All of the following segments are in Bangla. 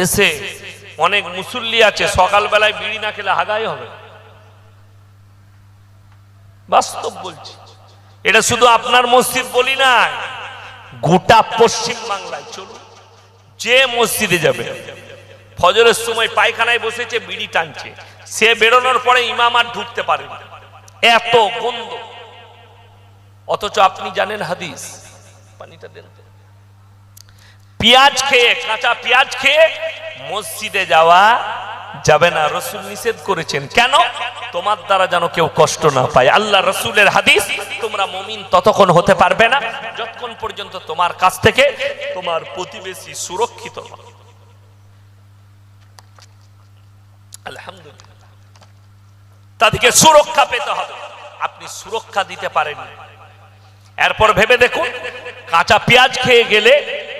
দেশে অনেক মুসল্লি আছে, সকালবেলায় বিড়ি না খেলে হাগাই হবে। বাস্তব বলছি। এটা শুধু আপনার মসজিদ বলি না গোটা পশ্চিম বাংলায়। চলুন, যে মসজিদে যাবে, ফজরের সময় পায়খানায় বসেছে, বিড়ি টানছে। সে বেরোনোর পরে ইমাম আর ঢুকতে পারে এত গন্ধ। অথচ আপনি জানেন হাদিস? পানিটা দেন। পেঁয়াজ খেয়ে, কাঁচা পেঁয়াজ খেয়ে মসজিদে যাওয়া যাবে না। রসুল নিষেধ করেছেন। কেন? তোমার দ্বারা যেন কেউ কষ্ট না পায়। আল্লাহ রসুলের হাদিস, তোমরা মমিন ততক্ষণ হতে পারবে না। যতক্ষণ পর্যন্ত তোমার কাছ থেকে তোমার প্রতিবেশী সুরক্ষিত তাদেরকে সুরক্ষা পেতে হবে। আপনি সুরক্ষা দিতে পারেন এরপর ভেবে দেখুন, কাঁচা পেঁয়াজ খেয়ে গেলে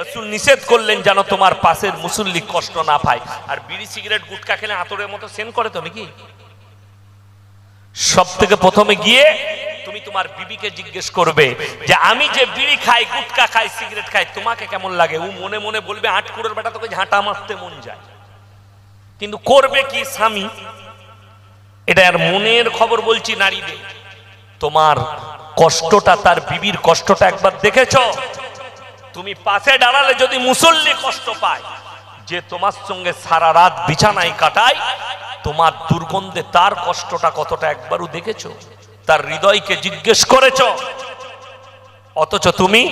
রসুল নিষেধ করলেন যেন তোমার পাশের মুসল্লি কষ্ট না পায়। আর বিড়ি, সিগারেট, গুটকা খেলে আতরের মতো সেন করে তো নাকি? সব থেকে প্রথমে গিয়ে তুমি তোমার বিবিকে জিজ্ঞেস করবে যে, আমি যে বিড়ি খাই, গুটকা খাই, সিগারেট খাই, তোমাকে কেমন লাগে? ও মনে মনে বলবে, আট কুড়োর বেটা তোকে ঝাঁটা মারতে মন যায়। কিন্তু করবে কি স্বামী? এটা আর মনের খবর বলছি নারীদের। তোমার কষ্টটা, তার বিবির কষ্টটা একবার দেখেছ? তুমি পাশে দাঁড়ালে যদি মুসল্লি কষ্ট পায়, যে তোমার সঙ্গে সারা রাত বিছানায় কাটায়, তোমার দুর্গন্ধে তার কষ্টটা কতটা একবারও দেখেছ তার হৃদয়কে জিজ্ঞেস করেছ অথচ তুমি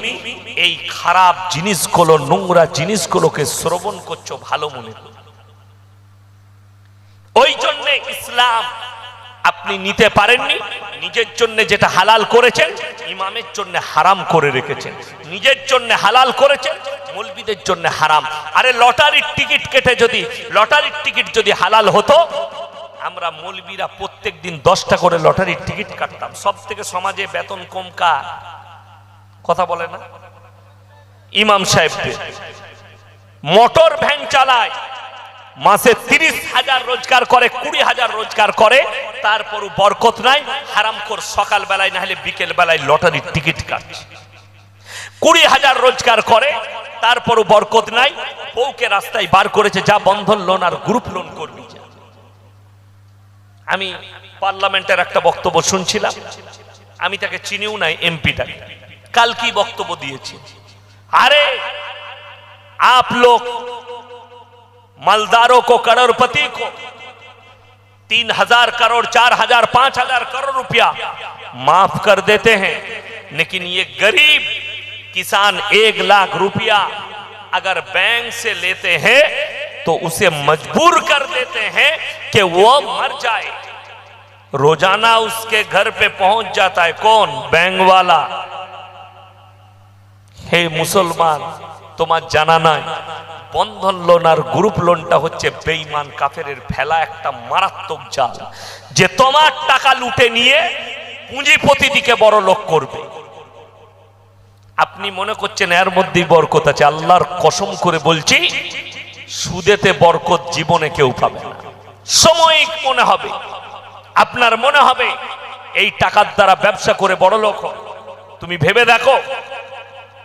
এই খারাপ জিনিসগুলো, নোংরা জিনিসগুলোকে শ্রবণ করছ ভালো মনে। ওই জন্য ইসলাম আপনি নিতে পারেননি, নিজের জন্য যেটা হালাল করেছেন, ইমামের জন্য হারাম করে রেখেছেন। নিজের জন্য হালাল করেছেন, মৌলবিদের জন্য হারাম। আরে লটারির টিকিট কেটে যদি, লটারির টিকিট যদি হালাল হতো, আমরা মৌলবীরা প্রত্যেক দিন দশটা করে লটারির টিকিট কাটতাম। সব থেকে সমাজে বেতন কম কার? কথা বলে না? ইমাম সাহেব মোটর ভ্যান চালায়। মাসে তিরিশ হাজার রোজগার করে, কুড়ি হাজার রোজগার করে, তারপরও বরকত নাই, হারাম কর সকাল বেলায় না হলে বিকেল বেলায় লটারির টিকিট কাটছে। কুড়ি হাজার রোজগার করে, তারপরও বরকত নাই, বউকে রাস্তায় বার করেছে, যা বন্ধন লোন আর গ্রুপ লোন করবি আমি পার্লামেন্টের একটা বক্তব্য শুনছিলাম, আমি তাকে চিনিও নাই এমপিটা কাল কি বক্তব্য দিয়েছি? আরে, আপ লোক मालदारों को, करोड़पति को। तीन हज़ार करोड़, चार हज़ार, पाँच हज़ार करोड़ रुपया माफ़ कर देते हैं। लेकिन ये गरीब किसान एक लाख रुपया अगर बैंक से लेते हैं तो उसे मजबूर कर देते हैं कि वो मर जाए। रोज़ाना उसके घर पे पहुँच जाता है कौन? बैंक वाला। हे मुसलमान তোমার জানা নাই। বন্ধন লোন আর গ্রুপ লোনটা হচ্ছে বেইমান কাফেরের ফেলা একটা মারাত্মক জাল, যে তোমার টাকা লুটে নিয়ে পুঁজিপতি দিকে বড় লোক করবে। আপনি মনে করছেন এর মধ্যেই বরকত আছে, আল্লাহর কসম করে বলছি, সুদেতে বরকত জীবনে কেউ পাবে না। সাময়িক মনে হবে, আপনার মনে হবে, এই টাকার দ্বারা ব্যবসা করে বড় লোক তুমি ভেবে দেখো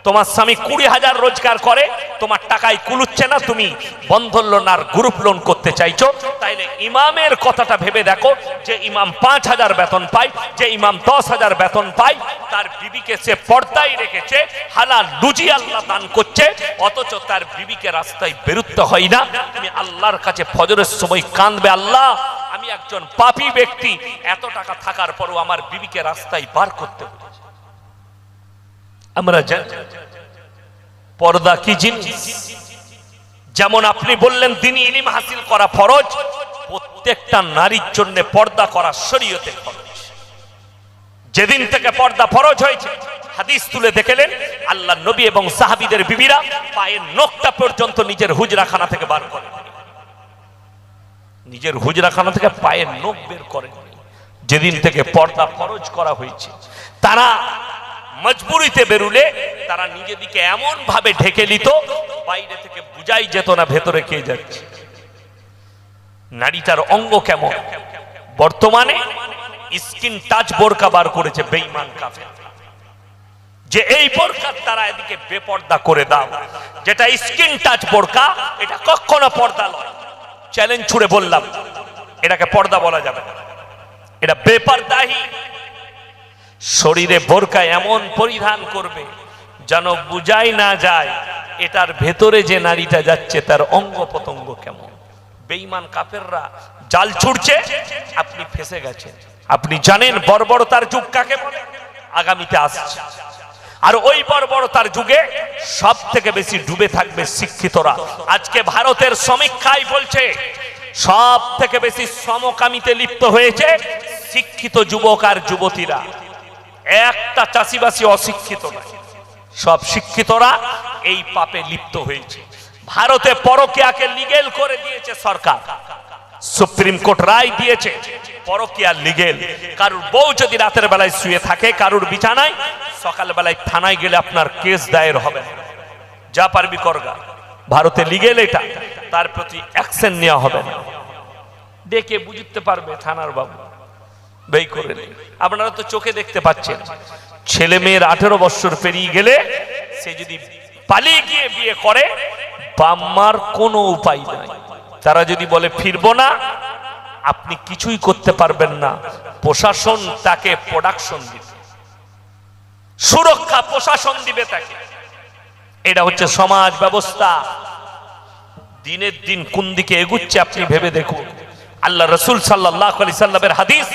তোমার স্বামী কুড়ি হাজার রোজগার করে, তোমার টাকায় কুলুচ্ছে না, তুমি বন্ধন লোন আর গ্রুপ লোন করতে চাইছো। তাইলে ইমামের কথাটা ভেবে দেখো, যে ইমাম পাঁচ হাজার বেতন পায়, যে ইমাম দশ হাজার বেতন পায়, তার বিবিকে সে পর্দায় রেখেছে, হালাল লুজি আল্লাহ দান করছে, অথচ তার বিবিকে রাস্তায় বেরুতে হয় না। তুমি আল্লাহর কাছে ফজরের সময় কাঁদবে, আল্লাহ, আমি একজন পাপী ব্যক্তি, এত টাকা থাকার পরও আমার বিবিকে রাস্তায় বার করতে হয়েছে আমরা জানি পর্দা কি জিনিস? যেমন আপনি বললেন তিনি ইলিম হাসিল করা ফরজ, প্রত্যেকটা নারীর জন্য পর্দা করা শরীয়তে ফরজ। যেদিন থেকে পর্দা ফরজ হয়েছে, হাদিস তুলে দেখেলেন, আল্লাহ নবী এবং সাহাবিদের বিবিরা পায়ের নখটা পর্যন্ত নিজের হুজরাখানা থেকে বার করেন। নিজের হুজরাখানা থেকে পায়ের নখ বের করেন। যেদিন থেকে পর্দা ফরজ করা হয়েছে, তারা মজবুরিতে বেরুলে তারা নিজেদিকে এমন ভাবে ঢেকে নিত বাইরে থেকে বুঝাই যেত না ভেতরে কে যাচ্ছে। নারীটার অঙ্গ কেমন? বর্তমানে স্কিন টাচ বোরকা বার করেছে বেইমান কাফে যে এই বোরকার তারা এদিকে বেপর্দা করে দাও। যেটা স্কিন টাচ বোরকা, এটা কখনো পর্দা নয়। চ্যালেঞ্জ ছুড়ে বললাম, এটাকে পর্দা বলা যাবে না। এটা বেপর্দাহি শরীরে বোরকা এমন পরিধান করবে, যেন বুঝাই না যায় এটার ভেতরে যে নারীটা যাচ্ছে, তার অঙ্গ প্রত্যঙ্গ কেমন। বেঈমান কাফেররা, জাল ছুটছে আপনি ফেসে গেছেন। আপনি জানেন বর্বরতার যুগ কাকে বলে? আগামীতে আসছে। আর ওই বর্বরতার যুগে সব থেকে বেশি ডুবে থাকবে শিক্ষিতরা। আজকে ভারতের সমীক্ষায় বলছে সব থেকে বেশি সমকামিতে লিপ্ত হয়েছে শিক্ষিত যুবক আর যুবতীরা। একটা চাষিবাসী অশিক্ষিত নয় সব শিক্ষিতরা এই পাপে লিপ্ত হয়েছে। ভারতে পরকিয়াকে লিগেল করে দিয়েছে সরকার। সুপ্রিম কোর্ট রায় দিয়েছে, পরকিয়া লিগেল কারুর বউ যদি রাতের বেলায় শুয়ে থাকে, কারুর বিছানায়, সকাল বেলায় থানায় গেলে আপনার কেস দায়ের হবে। যা পারবি করগা ভারতে লিগেল এটা, তার প্রতি অ্যাকশন নেওয়া হবে না। দেখে বুঝতে পারবে থানার বাবু। বেই করে নেই। আপনারা তো চোখে দেখতে পাচ্ছেন, ছেলে মেয়ের আঠেরো বছর পেরিয়ে গেলে সে যদি পালিয়ে গিয়ে বিয়ে করে বাম্মার কোনো উপায় নাই। তারা যদি বলে, ফিরবো না, আপনি কিছুই করতে পারবেন না, প্রশাসন তাকে প্রোডাকশন দিবে। সুরক্ষা প্রশাসন দিবে তাকে। এটা হচ্ছে সমাজ ব্যবস্থা। দিনের দিন কোন দিকে এগুচ্ছে আপনি ভেবে দেখুন। আল্লাহ রসুল সাল্লাহ আলি সাল্লামের হাদিস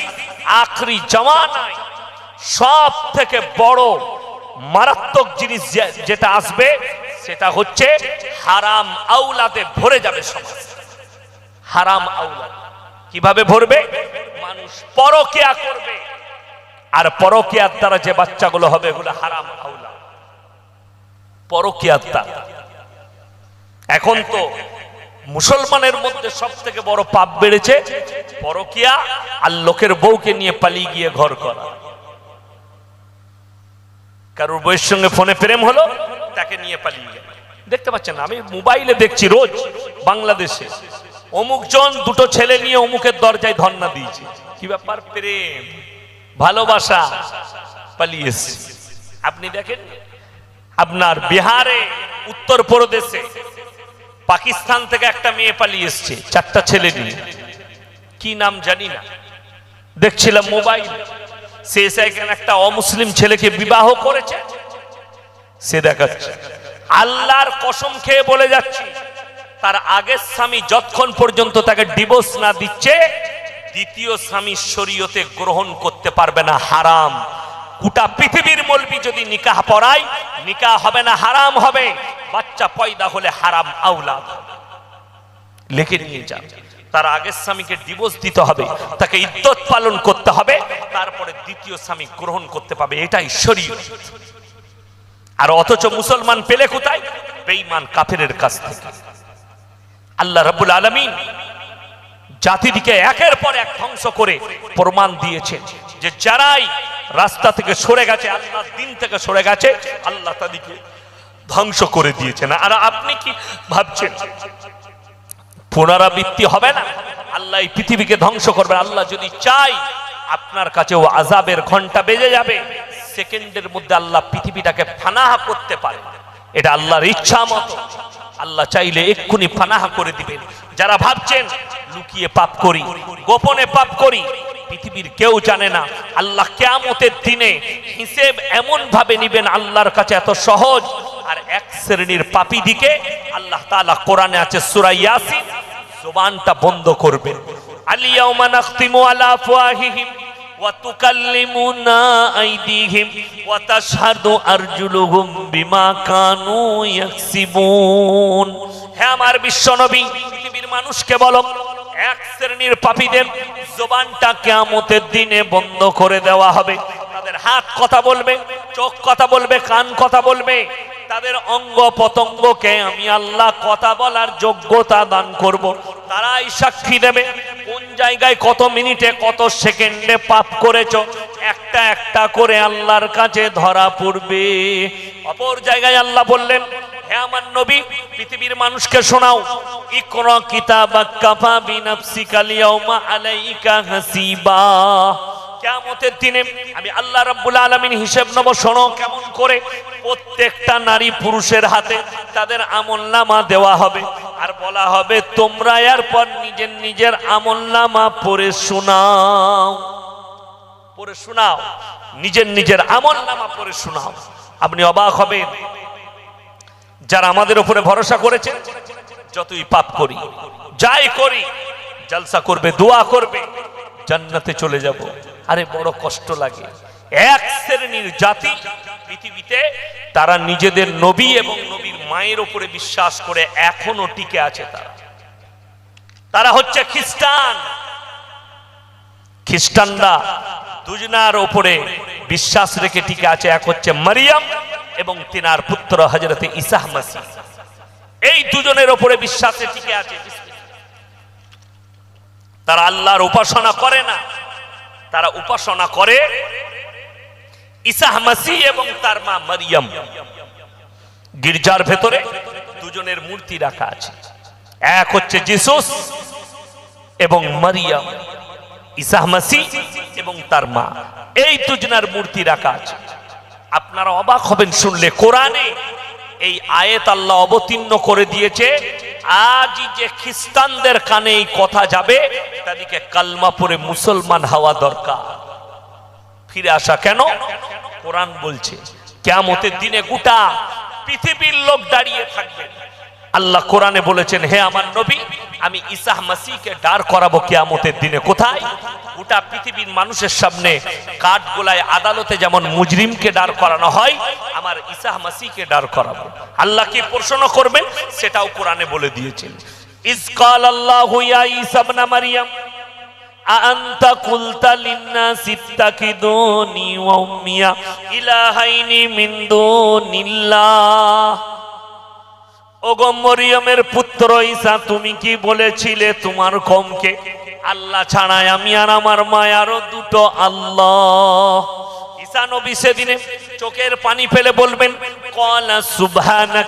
আখরি জমানায় সব থেকে বড় মারাত্মক জিনিস যেটা আসবে, সেটা হচ্ছে হারাম আউলাদে ভরে যাবে সমাজ। হারাম আউলাদ কীভাবে ভরবে? মানুষ পরকিয়া করবে। আর পরকিয়ার দ্বারা যে বাচ্চাগুলো হবে, এগুলো হারাম আউলাদ পরকিয়ার দ্বারা। এখন তো মুসলমানের মধ্যে সব থেকে বড় পাপ বেড়েছে? পরকিয়া আর লোকের বউকে নিয়ে পালিয়ে গিয়ে ঘর করা। কারোর বইয়ের সঙ্গে ফোনে প্রেম হলো, তাকে নিয়ে পালিয়ে গেল। দেখতে পাচ্ছেন, আমি মোবাইলে দেখছি রোজ বাংলাদেশে অমুক জন দুটো ছেলে নিয়ে অমুকের দরজায় ধর্ণা দিয়েছে। কি ব্যাপার? প্রেম, ভালোবাসা, পালিয়ে। আপনি দেখেন, আপনার বিহারে, উত্তর প্রদেশে পাকিস্তান থেকে একটা মেয়ে পালিয়ে এসছে, চারটা ছেলে নিয়ে। কি নাম জানি না। দেখছিলাম মোবাইল। সে এখানে একটা অমুসলিম ছেলেকে বিবাহ করেছে। সে দেখাচ্ছে। আল্লাহর কসম খেয়ে বলে যাচ্ছে, তার আগের স্বামী যতক্ষণ পর্যন্ত তাকে ডিভোর্স না দিচ্ছে, দ্বিতীয় স্বামী শরীয়তে গ্রহণ করতে পারবে না, হারাম। গোটা পৃথিবীর মলবি যদি নিকাহ পড়ায়, নিকাহ হবে না, হারাম হবে। বাচ্চা পয়দা হলে হারাম আউলাদ। লিখে নিয়ে যান। তার আগের স্বামীকে ডিভোর্স দিতে হবে, তাকে ইদ্যত পালন করতে হবে, তারপরে দ্বিতীয় স্বামী গ্রহণ করতে পাবে, এটাই শরীর আর অথচ মুসলমান পেলে কোথায়? বেঈমান কাফেরের কাছ থেকে। আল্লাহ রাব্বুল আলামিন জাতিটিকে একের পর এক ধ্বংস করে প্রমাণ দিয়েছেন যে যারাই রাস্তা থেকে সরে গেছে, আল্লাহর দিন থেকে সরে গেছে, আল্লাহ তাদেরকে ধ্বংস করে দিয়েছেন। আর আপনি কি ভাবছেন? পুনরাবৃত্তি হবে না? আল্লাহ এই পৃথিবীকে ধ্বংস করবে। আল্লাহ যদি চাই আপনার কাছেও আজাবের ঘণ্টা বেজে যাবে। সেকেন্ডের মধ্যে আল্লাহ পৃথিবীটাকে ফানাহা করতে পারে। এটা আল্লাহর ইচ্ছা মতো। আল্লাহ চাইলে এক্ষুনি ফানাহা করে দিবেন। যারা ভাবছেন, লুকিয়ে পাপ করি, গোপনে পাপ করি পৃথিবীর কেউ জানে না। আল্লাহ কেয়ামতের দিনে হিসেব এমন ভাবে নিবেন, আল্লাহর কাছে এত সহজ। আর এক শ্রেণির পাপি দিকে আল্লাহ তালা কোরআনে আছে সূরা ইয়াসিন, জবানটা বন্ধ করবেন। আলা আফওয়াহিহিম ওয়া তুকাল্লিমুনা আইদিহিম ওয়া তাশহাদু আরজুলুহুম বিমা কানু ইয়াকসিবুন। হে আমার বিশ্বনবী, পৃথিবীর মানুষকে বলো এক শ্রেণির পাপীদের জবানটা কিয়ামতের দিনে বন্ধ করে দেওয়া হবে। তাদের হাত কথা বলবে, চোখ কথা বলবে, কান কথা বলবে। তাদের অঙ্গ পতঙ্গকে আমি আল্লাহ কথা বলার যোগ্যতা দান করব। তারাই সাক্ষী দেবে কোন জায়গায় কত মিনিটে, কত সেকেন্ডে পাপ করেছ। একটা একটা করে আল্লাহর কাছে ধরা পড়বে। অপর জায়গায় আল্লাহ বললেন আমার নবী, পৃথিবীর মানুষকে শোনাও। ইকরা কিতাবাক কাফা বিনাফসিকা আলিয়াউমা আলাইকা হাসিবা। কেমতের দিনে আমি আল্লাহ রাব্বুল আলামিন হিসেব নেব, শোনো কেমন করে প্রত্যেকটা নারী পুরুষের হাতে তাদের আমল নামা দেওয়া হবে। আর বলা হবে, তোমরা এরপর নিজের নিজের আমল নামা পড়ে শোনাও। পড়ে শোনাও। নিজের নিজের আমল নামা পড়ে শোনাও। আপনি অবাক হবেন যারা আমাদের উপরে ভরসা করেছে, যতই পাপ করি, যাই করি, জলসা করবে, দোয়া করবে, জান্নাতে চলে যাব। আরে বড় কষ্ট লাগে। এক শ্রেণির জাতি পৃথিবীতে, তারা নিজেদের নবী এবং নবীর মায়ের উপরে বিশ্বাস করে এখনও টিকে আছে তারা। তারা হচ্ছে খ্রিস্টান। খ্রিস্টানরা দুজনার ওপরে বিশ্বাস রেখে টিকে আছে। এক হচ্ছে মারিয়াম এবং তিনার পুত্র হজরতে ইসাহ মাসি। এই দুজনের ওপরে বিশ্বাসে টিকে আছে। তারা আল্লাহর উপাসনা করে না। তারা উপাসনা করে ইসাহ মাসি এবং তার মা মারিয়াম। গির্জার ভেতরে দুজনের মূর্তি রাখা আছে। এক হচ্ছে জিসুস এবং মারিয়াম। ইসাহ মাসি এবং তার মা। এই দুজনার মূর্তি রাখা আছে। আপনারা অবাক হবেন, শুনলে। কোরআনে এই আয়েত আল্লাহ অবতীর্ণ করে দিয়েছে আজ যে খ্রিস্টানদের কানে এই কথা যাবে, তাদেরকে কালমা পরে মুসলমান হওয়া দরকার। ফিরে আসা কেন? কোরআন বলছে কেমতের দিনে গোটা পৃথিবীর লোক দাঁড়িয়ে থাকবে। আল্লাহ কোরআনে বলেছেন, হে আমার নবী আমি ইসাহ মাসিকে দাঁড় করাবো কিয়ামতের দিনে কোথায় গোটা পৃথিবীর মানুষের সামনে কাঠ গোলায় আদালতে যেমন মুজরিমকে দাঁড় করানো হয় আমার ইসাহ মাসিকে দাঁড় করাবো আল্লাহ কি প্রশ্ন করবেন সেটাও কোরআনে বলে দিয়েছেন ইসকাল আল্লাহ ইয়া ঈসা ইবনে মারিয়াম أأنت قلت للناس اتخذوني وأمي إلهين من دون الله ওগো মরিয়মের পুত্র ঈসা, তুমি কি বলেছিলে তোমার কমকে? আল্লাহ ছাড়াই আমি আর আমার মায়ারও দুটো আল্লাহ। ঈসা নবী সেদিনে চোখের পানি ফেলে বলবেন, কলা সুবহানাক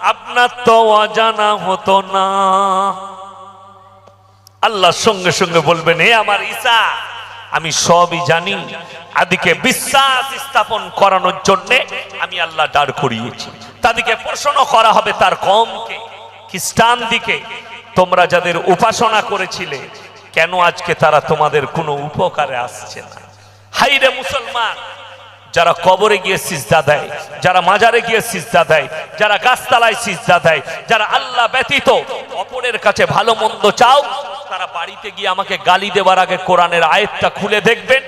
আপনার তো অজানা হতো না। আল্লাহ সঙ্গে সঙ্গে বলবেন হে আমার ঈসা, আমি সবই জানি। আদিকে বিশ্বাস স্থাপন করানোর জন্য আমি আল্লাহ দাঁড় করিয়েছি। তাদেরকে প্রশ্ন করা হবে তার কমকে। খ্রিস্টান দিকে তোমরা যাদের উপাসনা করেছিলে, কেন আজকে তারা তোমাদের কোনো উপকারে আসছে না? হাইরে মুসলমান যারা কবরে গিয়ে সিজদা দেয়, যারা মাজারে গিয়ে সিজদা দেয়, যারা গাছতলায় সিজদা দেয়, যারা আল্লাহ ব্যতীত অপরের কাছে ভালো মন্দ চাও, তারা বাড়িতে গিয়ে আমাকে গালি দেবার আগে কোরআনের আয়াতটা খুলে দেখবেন।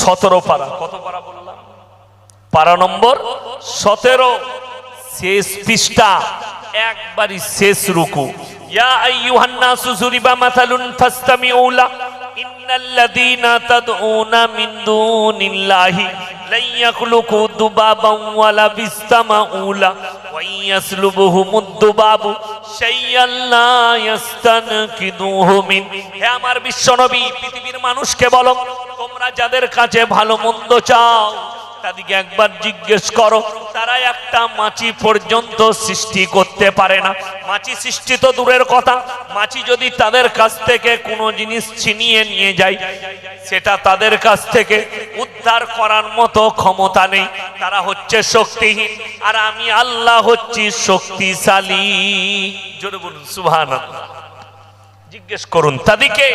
সতেরো পারা, কত পারা বললাম? পারা নম্বর, সতেরো। শেষ পৃষ্ঠা, একবারই শেষ রুকু। ইয়া আইয়ুহান নাসু যুরিবা মাসালুন ফাসতামিউ লা ইন্নাল্লাযীনা তাদউনা মিন দুনিল্লাহি লা ইয়াখলুকু দুবাবান ওয়ালা বিসতামাউ লা ওয়া ইয়াসলুবুহুমুদ দুবাবু, শাইয়ান লা ইয়াস্তানকিদুহু হে আমার বিশ্বনবী, পৃথিবীর মানুষকে বলো, তোমরা যাদের কাছে ভালো মন্দ চাও, তাদেরকে একবার জিজ্ঞেস করো তারা একটা মাছি পর্যন্ত সৃষ্টি করতে পারে না। মাছি সৃষ্টি তো দূরের কথা। মাছি যদি তাদের কাছ থেকে কোনো জিনিস ছিনিয়ে নিয়ে যায়, সেটা তাদের কাছ থেকে উদ্ধার করার মতো ক্ষমতা নেই। তারা হচ্ছে শক্তিহীন। আর আমি আল্লাহ হচ্ছি শক্তিশালী। জোরে বলুন সুবহান জিজ্ঞেস করুন তাদেরকে।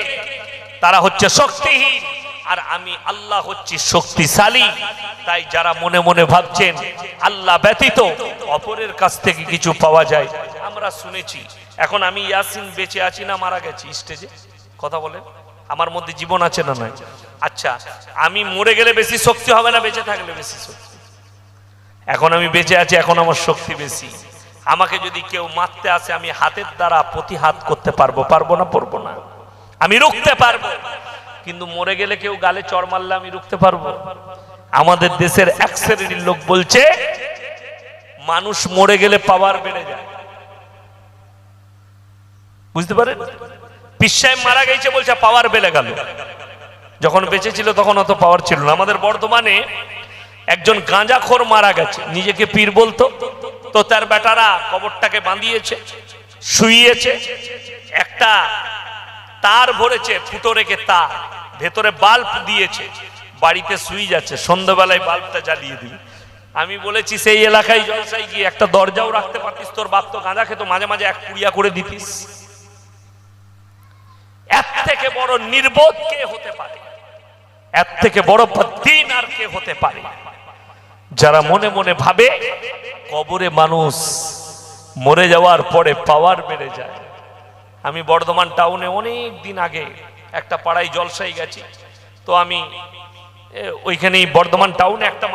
তারা হচ্ছে শক্তিহীন। আর আমি আল্লাহ হচ্ছি শক্তিশালী। তাই যারা মনে মনে ভাবছেন আল্লাহ ব্যতীত অপরের কাছ থেকে কিছু পাওয়া যায়, আমরা শুনেছি। এখন আমি ইয়াসিন বেঁচে আছি না মারা গেছি? স্টেজে? কথা বলে আমার মধ্যে জীবন আছে না নয় আচ্ছা আমি মরে গেলে বেশি শক্তি হবে না বেঁচে থাকলে বেশি শক্তি? এখন আমি বেঁচে আছি, এখন আমার শক্তি বেশি। আমাকে যদি কেউ মারতে আসে, আমি হাতের দ্বারা প্রতিহাত করতে পারব পারব না পারব না। আমি রুখতে পারব। কিন্তু মরে গেলে কেউ গালে চড় মারলে আমি রুখতে পারব? আমাদের দেশের এক শ্রেণির লোক বলছে, মানুষ মরে গেলে পাওয়ার বেড়ে যায়। বুঝতে পারেন? পিসায় মারা গেছে বলছে, পাওয়ার বেড়ে গেল। যখন বেঁচে ছিল তখন অত পাওয়ার ছিল না। আমাদের বর্তমানে একজন গাঁজাখোর মারা গেছে। নিজেকে পীর বলতো। তো তার বেটারা কবরটাকে বাঁধিয়েছে, শুইয়েছে। একটা তার ভরেছে, ফুটো রেখে তার। ভেতরে বাল্ব দিয়েছে। বাড়িতে শুই যাচ্ছে সন্ধ্যাবেলায় বাল্বটা জ্বালিয়ে দিবি। আমি বলেছি, সেই এলাকায় জলসাই গিয়ে একটা দরজাও রাখতে পারতিস, তোর বাপ তো গাঁজা খেতো, মাঝে মাঝে এক পুড়িয়া করে দিতিস। এর থেকে বড় নির্বোধ কে হতে পারে? এর থেকে বড় দিন আর কে হতে পারে? যারা মনে মনে ভাবে, কবরে মানুষ মরে যাওয়ার পরে পাওয়ার বেড়ে যায়। আমি বর্ধমান টাউনে অনেক দিন আগে একটা পাড়ায় জলসাই গেছি। তো আমি ওইখানেই বর্ধমান টাউনে একটা